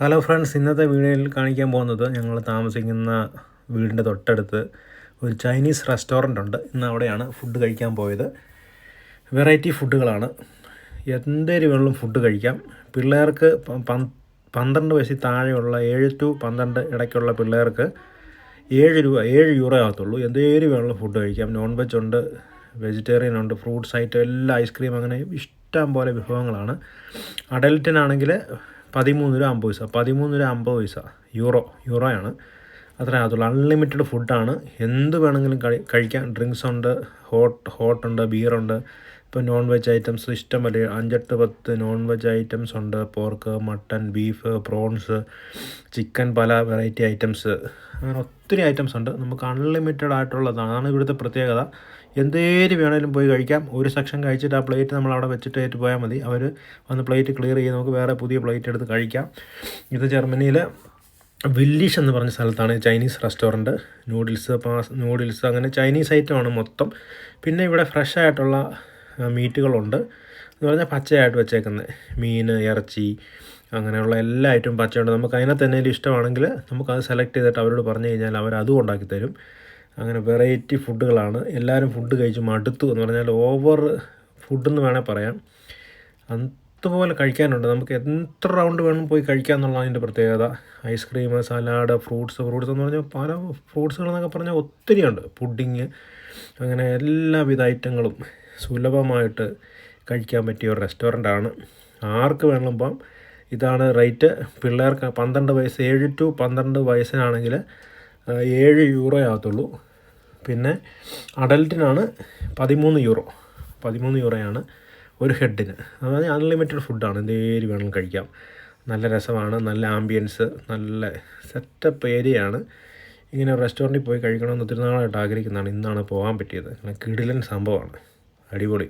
Hello friends ഇന്നത്തെ വീഡിയോയിൽ കാണിക്കാൻ പോകുന്നത് ഞങ്ങൾ താമസിക്കുന്ന വീടിന്റെ തൊട്ടടുത്ത് ഒരു ചൈനീസ് റെസ്റ്റോറന്റ് ഉണ്ട്. ഇന്ന് അവിടെയാണ് ഫുഡ് കഴിക്കാൻ പോയത്. വെറൈറ്റി ഫുഡുകളാണ് എന്തേലും വെള്ളം ഫുഡ് കഴിക്കാം. പിള്ളേർക്ക് പന്ത്രണ്ട് വയസ്സിൽ താഴെയുള്ള ഏഴ് ടു പന്ത്രണ്ട് ഇടയ്ക്കുള്ള പിള്ളേർക്ക് ഏഴ് രൂപ ഏഴ് യൂറോ ആകത്തുള്ളൂ. എന്തേലും വെള്ളം ഫുഡ് കഴിക്കാം. നോൺ വെജ് ഉണ്ട് വെജിറ്റേറിയൻ ഉണ്ട് ഫ്രൂട്ട്സ് ഐറ്റം എല്ലാ ഐസ്ക്രീം അങ്ങനെ ഇഷ്ടം പോലെ വിഭവങ്ങളാണ്. അഡൽറ്റിനാണെങ്കിൽ പതിമൂന്ന് രൂപ അമ്പത് പൈസ പതിമൂന്ന് രൂപ അമ്പത് പൈസ യൂറോ യൂറോയാണ്. അത്രേ അതുള്ളൂ അൺലിമിറ്റഡ് ഫുഡാണ് എന്ത് വേണമെങ്കിലും കഴി കഴിക്കാം. ഡ്രിങ്ക്സ് ഉണ്ട് ഹോട്ട് ഹോട്ടുണ്ട് ബിയറുണ്ട് ഇപ്പോൾ നോൺ വെജ് ഐറ്റംസ് ഇഷ്ടം പോലെ അഞ്ചെട്ട് പത്ത് നോൺ വെജ് ഐറ്റംസ് ഉണ്ട്. Pork mutton beef prawns chicken പല വെറൈറ്റി ഐറ്റംസ് അങ്ങനെ ഒത്തിരി ഐറ്റംസ് ഉണ്ട്. നമുക്ക് അൺലിമിറ്റഡ് ആയിട്ടുള്ളതാണ്. അതാണ് ഇവിടുത്തെ പ്രത്യേകത. എന്തേലും വേണേലും പോയി കഴിക്കാം. ഒരു സെക്ഷൻ കഴിച്ചിട്ട് ആ പ്ലേറ്റ് നമ്മൾ അവിടെ വെച്ചിട്ട് ഏറ്റ് പോയാൽ മതി. അവർ വന്ന് പ്ലേറ്റ് ക്ലിയർ ചെയ്ത് നമുക്ക് വേറെ പുതിയ പ്ലേറ്റ് എടുത്ത് കഴിക്കാം. ഇത് ജർമ്മനിയിൽ വില്ലിഷ് എന്ന് പറഞ്ഞ സ്ഥലത്താണ് ചൈനീസ് റെസ്റ്റോറന്റ് നൂഡിൽസ് പാസ് നൂഡിൽസ് അങ്ങനെ ചൈനീസ് ഐറ്റമാണ് മൊത്തം. പിന്നെ ഇവിടെ ഫ്രഷ് ആയിട്ടുള്ള മീറ്റുകളുണ്ട്. എന്ന് പറഞ്ഞാൽ പച്ചയായിട്ട് വെച്ചേക്കുന്നത് മീൻ ഇറച്ചി അങ്ങനെയുള്ള എല്ലാ ഐറ്റവും പച്ചയുണ്ട്. നമുക്ക് അതിനകത്ത് എന്തെങ്കിലും ഇഷ്ടമാണെങ്കിൽ നമുക്കത് സെലക്ട് ചെയ്തിട്ട് അവരോട് പറഞ്ഞു കഴിഞ്ഞാൽ അവർ അതും ഉണ്ടാക്കി തരും. അങ്ങനെ വെറൈറ്റി ഫുഡുകളാണ് എല്ലാവരും ഫുഡ് കഴിച്ച് മടുത്തു എന്ന് പറഞ്ഞാൽ ഓവർ ഫുഡെന്ന് വേണേൽ പറയാം. അതുപോലെ കഴിക്കാനുണ്ട്. നമുക്ക് എത്ര റൗണ്ട് വേണം പോയി കഴിക്കാമെന്നുള്ള അതിന്റെ പ്രത്യേകത. ഐസ്ക്രീം സലാഡ് ഫ്രൂട്ട്സ് ഫ്രൂട്ട്സ് എന്ന് പറഞ്ഞാൽ പല ഫ്രൂട്ട്സുകൾ എന്നൊക്കെ പറഞ്ഞാൽ ഒത്തിരിയുണ്ട്. പുഡിങ് അങ്ങനെ എല്ലാവിധ ഐറ്റങ്ങളും. സുലഭമായിട്ട് കഴിക്കാൻ പറ്റിയ ഒരു റെസ്റ്റോറന്റാണ്. ആർക്ക് വേണമ്പം പോകാം. ഇതാണ് റേറ്റ്. പിള്ളേർക്ക് പന്ത്രണ്ട് വയസ്സ് ഏഴ് ടു പന്ത്രണ്ട് വയസ്സിനാണെങ്കിൽ ഏഴ് യൂറോ ആകത്തുള്ളൂ. പിന്നെ അഡൽറ്റിനാണ് പതിമൂന്ന് യൂറോ. പതിമൂന്ന് യൂറോയാണ് ഒരു ഹെഡിന്. അതായത് അൺലിമിറ്റഡ് ഫുഡാണ്. എന്തേലും വേണം കഴിക്കാം. നല്ല രസമാണ് നല്ല ആംബിയൻസ് നല്ല സെറ്റപ്പ് ഏരിയയാണ്. ഇങ്ങനെ റെസ്റ്റോറന്റിൽ പോയി കഴിക്കണമെന്ന് ഒത്തിരി നാളായിട്ട് ആഗ്രഹിക്കുന്നതാണ്. ഇന്നാണ് പോകാൻ പറ്റിയത്. കിടിലൻ സംഭവമാണ്. അടിപൊളി.